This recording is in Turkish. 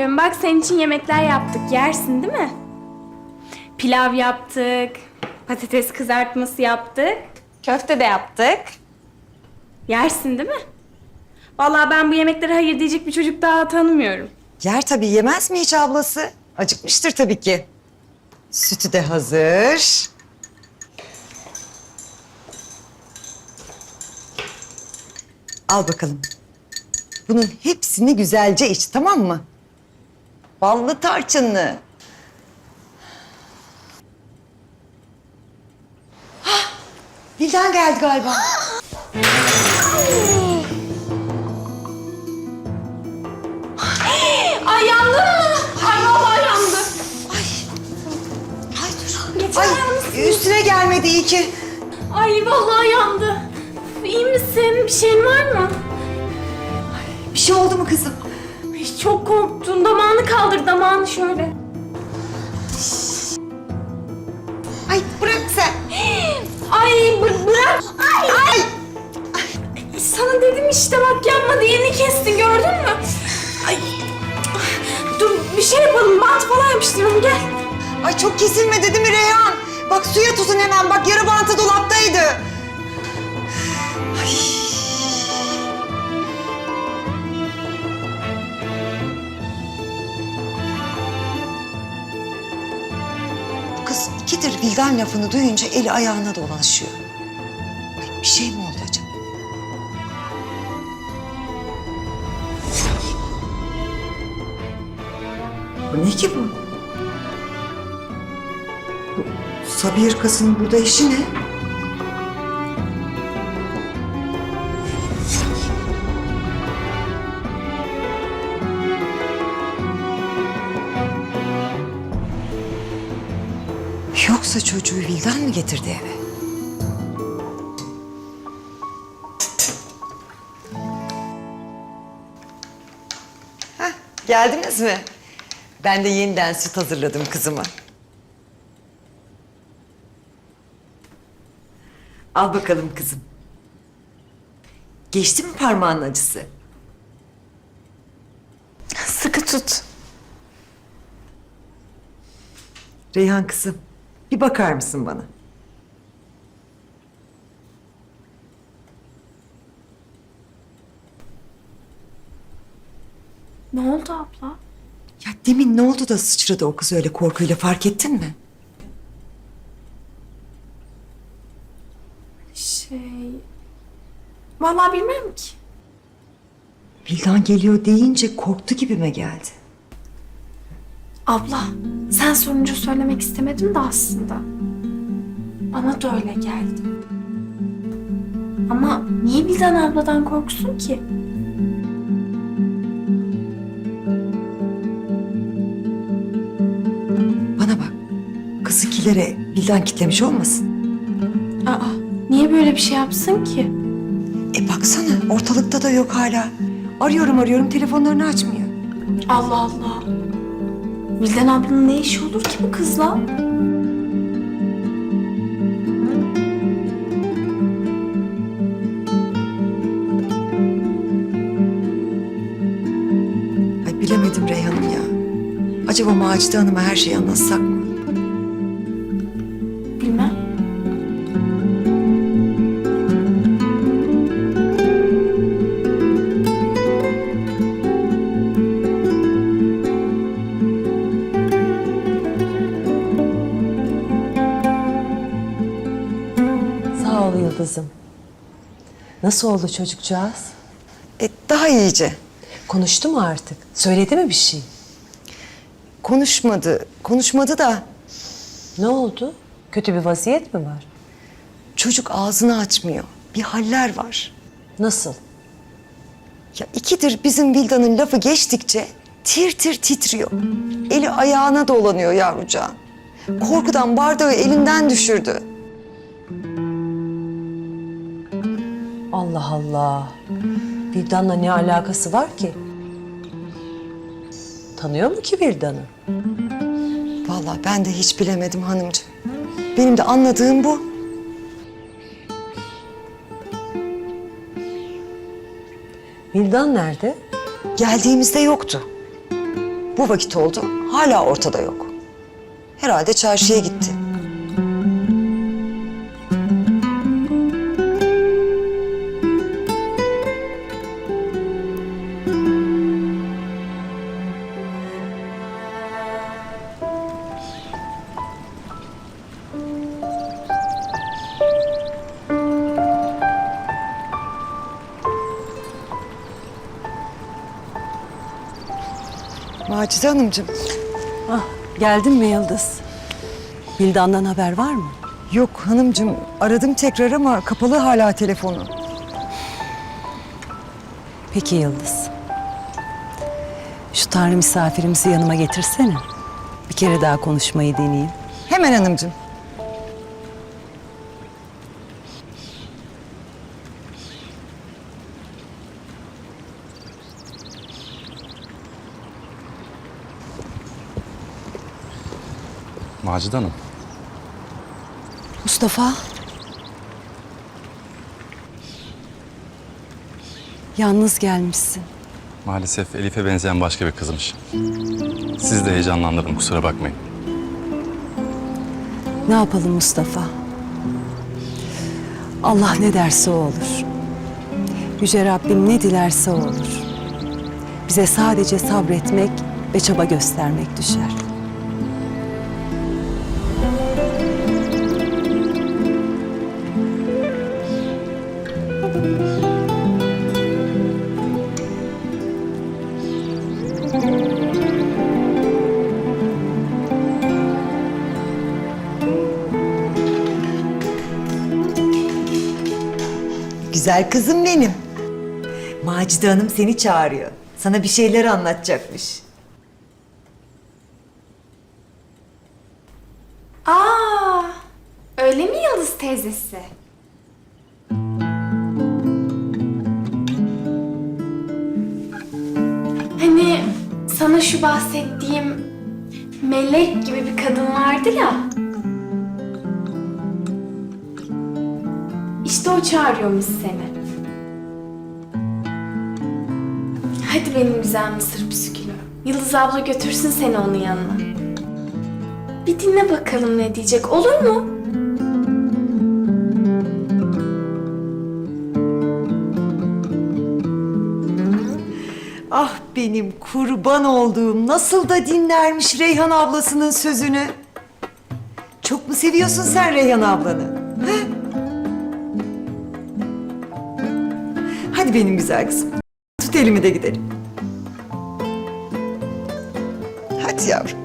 gülüm. Bak senin için yemekler yaptık. Yersin değil mi? Pilav yaptık. Patates kızartması yaptık. Köfte de yaptık. Yersin değil mi? Vallahi ben bu yemeklere hayır diyecek bir çocuk daha tanımıyorum. Yer tabii yemez mi hiç ablası? Acıkmıştır tabii ki. Sütü de hazır. Al bakalım. Bunun hepsini güzelce iç tamam mı? Ballı tarçınlı. Hah, Vildan geldi galiba. Ay yandı mı? Ay vallahi yandı. Ay dur. Geçer? Ay üstüne gelmedi iyi ki. Ay vallahi yandı. İyi misin? Bir şeyin var mı? Bir şey oldu mu kızım? Ay, çok korktum. Damağını kaldır damağını şöyle. Ay bırak sen. Ay bı- bırak. Ay. Ay. Sana dedim işte bak yapma diyeni kestin gördün mü? Ay. Dur bir şey yapalım. Bant falan yapıştıralım gel. Ay çok kesilmedi değil mi Reyhan? Bak suya tutun hemen bak yarı bantı dolaptaydı. İkidir Vildan lafını duyunca eli ayağına dolaşıyor. Bir şey mi oldu acaba? Bu ne ki bu? Sabiha Irkas'ın burada işi ne? Yoksa çocuğu Vildan mı getirdi eve? Heh, geldiniz mi? Ben de yeniden süt hazırladım kızıma. Al bakalım kızım. Geçti mi parmağın acısı? Sıkı tut. Reyhan kızım, bir bakar mısın bana? Ne oldu abla? Ya demin ne oldu da sıçradı o kız öyle korkuyla fark ettin mi? Şey... Vallahi bilmem ki. Vildan geliyor deyince korktu gibime geldi. Abla, sen sorunca söylemek istemedim de aslında. Bana da öyle geldi. Ama niye Bildan abladan korksun ki? Bana bak, kızı kilere Vildan kitlemiş olmasın? Aa, niye böyle bir şey yapsın ki? E baksana ortalıkta da yok hala. Arıyorum arıyorum telefonlarını açmıyor. Allah Allah. Bildan ablanın ne işi olur ki bu kızla? Ay bilemedim Reyhan'ım ya. Acaba Macide Hanım'a her şeyi anlatsak mı? Nasıl oldu çocukcağız? E daha iyice. Konuştu mu artık? Söyledi mi bir şey? Konuşmadı, konuşmadı da Ne oldu? Kötü bir vaziyet mi var? çocuk ağzını açmıyor. Bir haller var. Nasıl? Ya ikidir bizim Vildan'ın lafı geçtikçe tir tir titriyor. Eli ayağına dolanıyor yavrucağın. Korkudan bardağı elinden düşürdü. Allah Allah. Vildan'la ne alakası var ki? Tanıyor mu ki Vildan'ı? Vallahi ben de hiç bilemedim hanımcığım. Benim de anladığım bu. Vildan nerede? Geldiğimizde yoktu. Bu vakit oldu, hala ortada yok. Herhalde çarşıya gitti. Macide Hanımcığım, Ah, geldin mi Yıldız? Bildan'dan haber var mı? yok hanımcığım aradım tekrar ama kapalı hala telefonu. Peki Yıldız. Şu tanrı misafirimizi yanıma getirsene. Bir kere daha konuşmayı deneyeyim. Hemen hanımcığım. Macide Hanım, Mustafa. Yalnız gelmişsin. maalesef Elif'e benzeyen başka bir kızmış. Sizi de heyecanlandırdım, kusura bakmayın. Ne yapalım Mustafa? Allah ne derse o olur. Yüce Rabbim ne dilerse o olur. Bize sadece sabretmek ve çaba göstermek düşer. Güzel kızım benim. Macide Hanım seni çağırıyor. Sana bir şeyler anlatacakmış. Aa, öyle mi Yıldız teyzesi? Hani sana şu bahsettiğim melek gibi bir kadın vardı ya. İşte o çağırıyormuş seni. Hadi benim güzel mısır püskülü. Yıldız abla götürsün seni onun yanına. Bir dinle bakalım ne diyecek olur mu? Ah benim kurban olduğum nasıl da dinlermiş Reyhan ablasının sözünü. Çok mu seviyorsun sen Reyhan ablanı? Hadi benim güzel kızım. Tut elimi de gidelim. Hadi yavrum.